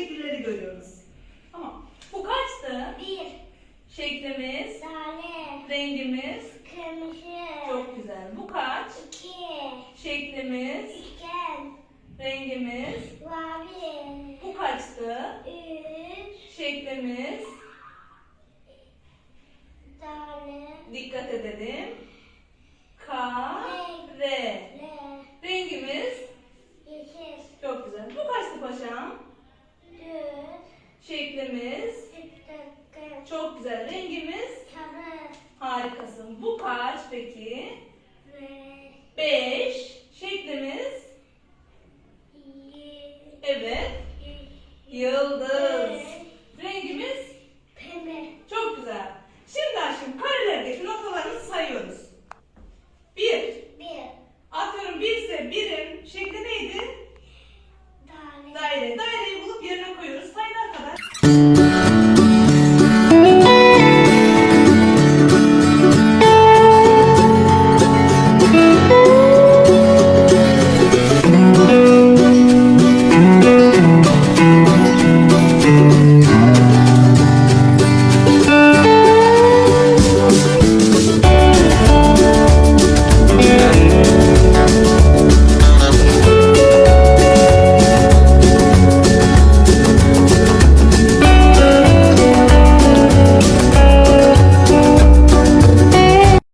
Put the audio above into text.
şekilleri görüyoruz. Tamam. Bu kaçtı? Bir. Şeklimiz, Tane. rengimiz. Kırmızı. Çok güzel. Bu kaç? İki. Şeklimiz, Üçgen. rengimiz. Mavi. Bu kaçtı? Üç. Şeklimiz. Tane. Dikkat edelim. K, R. Le. Rengimiz. Yeşil. Çok güzel. Bu kaçtı paşam? Dört. Şeklimiz. Çok güzel. Rengimiz. Sarı. Harikasın. Bu kaç peki? Ve. 5. Şeklimiz. Evet. Yıldız.